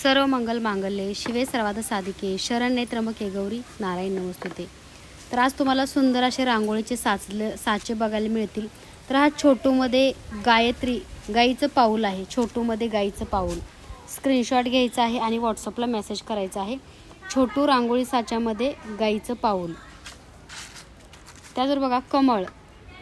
सर्व मंगल मांगल्ये शिवे सर्वाद साधिके शरण त्र्यंबके गौरी नारायण नमस्तुते. तर आज तुम्हाला सुंदर असे रांगोळीचे साचले साचे बघायला मिळतील. तर हा छोटूमध्ये गायत्री गाईचं पाऊल आहे. छोटूमध्ये गाईचं पाऊल. स्क्रीनशॉट घ्यायचा आहे आणि व्हॉट्सअपला मेसेज करायचा आहे. छोटू रांगोळी साच्यामध्ये गाईचं पाऊल. त्याचबरोबर बघा कमळ.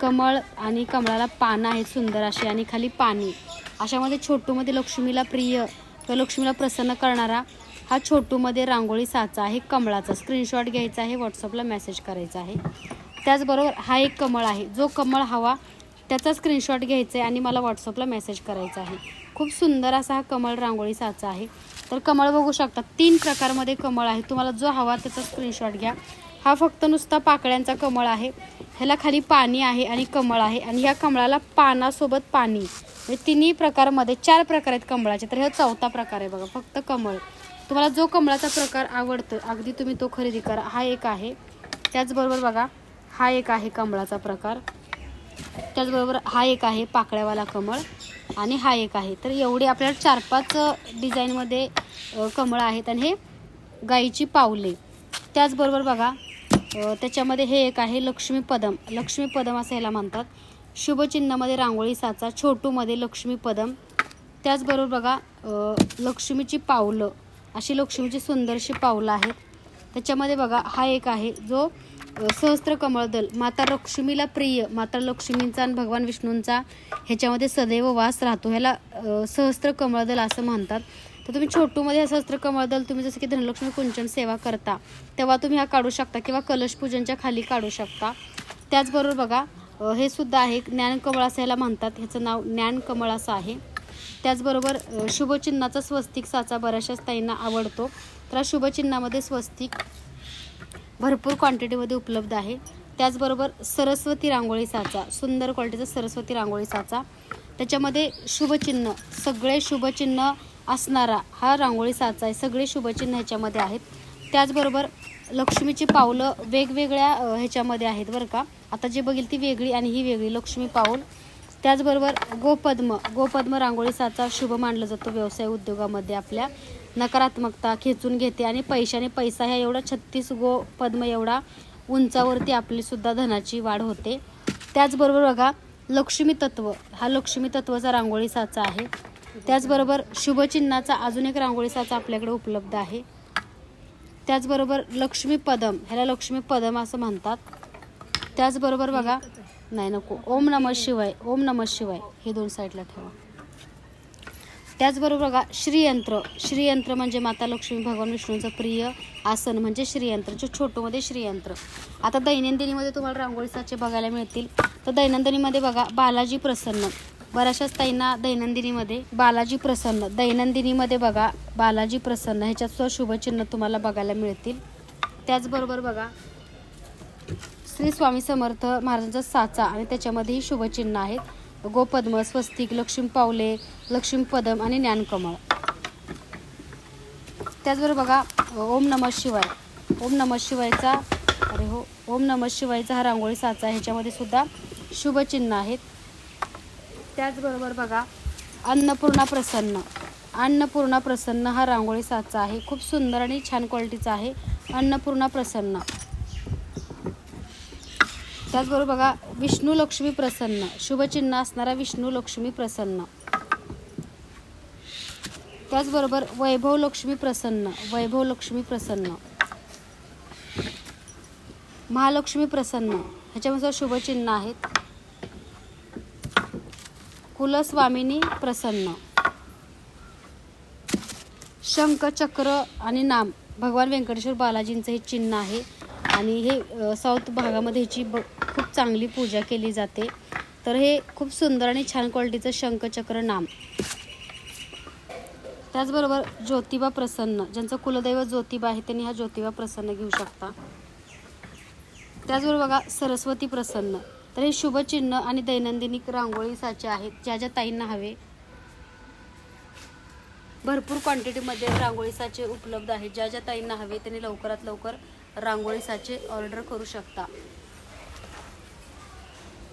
कमळ आणि कमळाला पानं आहेत सुंदर अशी आणि खाली पाणी. अशामध्ये छोटूमध्ये लक्ष्मीला प्रिय किंवा लक्ष्मीला प्रसन्न करणारा हा छोटूमध्ये रांगोळी साचा आहे कमळाचा. स्क्रीनशॉट घ्यायचा आहे व्हॉट्सअपला मेसेज करायचा आहे. त्याचबरोबर हा एक कमळ आहे. जो कमळ हवा त्याचा स्क्रीनशॉट घ्यायचा आहे आणि मला व्हॉट्सअपला मेसेज करायचा आहे. खूप सुंदर असा हा कमळ रांगोळी साचा आहे. तर कमळ बघू शकता तीन प्रकारमध्ये कमळ आहे. तुम्हाला जो हवा त्याचा स्क्रीनशॉट घ्या. हा फक्त नुसता पाकळ्यांचा कमळ आहे. ह्याला खाली पाणी आहे आणि कमळ आहे. आणि ह्या कमळाला पानासोबत पाणी. म्हणजे तिन्ही प्रकारमध्ये चार प्रकार आहेत कमळाचे. तर हा चौथा प्रकार आहे बघा फक्त कमळ. तुम्हाला जो कमळाचा प्रकार आवडतो अगदी तुम्ही तो खरेदी करा. हा एक आहे. त्याचबरोबर बघा हा एक आहे कमळाचा प्रकार. त्याचबरोबर हा एक आहे पाकळ्यावाला कमळ आणि हा एक आहे. तर एवढे आपल्याला चार पाच डिझाईनमध्ये कमळ आहेत आणि हे गाईची पावले. त्याचबरोबर बघा त्याच्यामध्ये हे एक आहे लक्ष्मी पदम. लक्ष्मी पदम असं याला म्हणतात. शुभचिन्हामध्ये रांगोळी साचा छोटूमध्ये लक्ष्मी पदम. त्याचबरोबर बघा लक्ष्मीची पावलं. अशी लक्ष्मीची सुंदरशी पावलं आहेत. त्याच्यामध्ये बघा हा एक आहे जो सहस्त्र कमळदल माता लक्ष्मीला प्रिय माता लक्ष्मींचा आणि भगवान विष्णूंचा ह्याच्यामध्ये सदैव वास राहतो. ह्याला सहस्त्र कमळदल असं म्हणतात. तर तुम्ही छोटूमध्ये हा सहस्त्र कमळदल तुम्ही जसं की धनलक्ष्मी कुंचन सेवा करता तेव्हा तुम्ही हा काढू शकता किंवा कलश पूजनच्या खाली काढू शकता. त्याचबरोबर बघा हे सुद्धा आहे. ज्ञानकमळ असं याला म्हणतात. ह्याचं नाव ज्ञानकमळ असं आहे. त्याचबरोबर शुभचिन्हाचा स्वस्तिक साचा बऱ्याचशाच ताईंना आवडतो. तर शुभचिन्हामध्ये स्वस्तिक भरपूर क्वांटिटीमध्ये उपलब्ध आहे. त्याचबरोबर सरस्वती रांगोळी साचा सुंदर क्वालिटीचा सरस्वती रांगोळी साचा. त्याच्यामध्ये शुभचिन्ह सगळे शुभचिन्ह असणारा हा रांगोळी साचा आहे. सगळे शुभचिन्ह ह्याच्यामध्ये आहेत. त्याचबरोबर लक्ष्मीची पावलं वेगवेगळ्या ह्याच्यामध्ये आहेत बरं का. आता जे बघील ती वेगळी आणि ही वेगळी लक्ष्मी पाऊल. त्याचबरोबर गोपद्म गोपद्म रांगोळी साचा शुभ मानला जातो व्यवसाय उद्योगामध्ये आपल्या. नकारात्मकता खेचून घेते आणि पैशाने पैसा ह्या एवढा छत्तीस गो पद्म एवढा उंचावरती आपलीसुद्धा धनाची वाढ होते. त्याचबरोबर बघा लक्ष्मी तत्व. हा लक्ष्मी तत्वाचा रांगोळी साचा आहे. त्याचबरोबर शुभचिन्हाचा अजून एक रांगोळी साचा आपल्याकडे उपलब्ध आहे. त्याचबरोबर लक्ष्मी पदम ह्याला लक्ष्मी पदम असं म्हणतात. त्याचबरोबर बघा नाही नको ओम नम शिवाय ओम नम शिवाय हे दोन साईडला ठेवा. त्याचबरोबर बघा श्रीयंत्र श्रीयंत्र म्हणजे माता लक्ष्मी भगवान विष्णूंचं प्रिय आसन म्हणजे श्रीयंत्र जो छोटूमध्ये श्रीयंत्र. आता दैनंदिनीमध्ये तुम्हाला रांगोळी साचे बघायला मिळतील. तर दैनंदिनीमध्ये बघा बालाजी प्रसन्न. बऱ्याचशाच ताईंना दैनंदिनीमध्ये बालाजी प्रसन्न. दैनंदिनीमध्ये बघा बालाजी प्रसन्न. ह्याच्यात सुद्धा शुभचिन्ह तुम्हाला बघायला मिळतील. त्याचबरोबर बघा श्री स्वामी समर्थ महाराजांचा साचा आणि त्याच्यामध्येही शुभचिन्ह आहेत. गोपद्म स्वस्तिक लक्ष्मी पावले लक्ष्मी पदम आणि ज्ञानकमळ. त्याचबरोबर बघा ओम नम शिवाय. ओम नम शिवायचा अरे हो ओम नम शिवायचा हा रांगोळी साचा ह्याच्यामध्ये सुद्धा शुभचिन्ह आहेत. त्याचबरोबर बघा अन्नपूर्णा प्रसन्न. अन्नपूर्णा प्रसन्न हा रांगोळी साचा आहे. खूप सुंदर आणि छान क्वालिटीचा आहे. अन्नपूर्णा प्रसन्न. त्याचबरोबर बघा विष्णू लक्ष्मी प्रसन्न. शुभचिन्ह असणारा विष्णू लक्ष्मी प्रसन्न. त्याचबरोबर वैभव लक्ष्मी प्रसन्न. वैभव लक्ष्मी प्रसन्न. महालक्ष्मी प्रसन्न. ह्याच्यामध्ये शुभचिन्ह आहेत. कुलस्वामिनी प्रसन्न. शंख चक्र आणि नाम. भगवान व्यंकटेश्वर बालाजींचं हे चिन्ह आहे. आणि हे साऊथ भागामध्ये ह्याची ब खूप चांगली पूजा केली जाते. तर हे खूप सुंदर आणि छान क्वालिटीचं शंखचक्र नाम. त्याचबरोबर ज्योतिबा प्रसन्न. ज्यांचं कुलदैवत ज्योतिबा आहे त्यांनी हा ज्योतिबा प्रसन्न घेऊ शकता. त्याचबरोबर बघा सरस्वती प्रसन्न. तर हे शुभचिन्ह आणि दैनंदिनी रांगोळी साचे आहेत ज्या ज्या ताईंना हवे. भरपूर क्वांटिटीमध्ये रांगोळी साचे उपलब्ध आहेत. ज्या ज्या ताईंना हवे त्यांनी लवकरात लवकर रांगोळी साचे ऑर्डर करू शकता.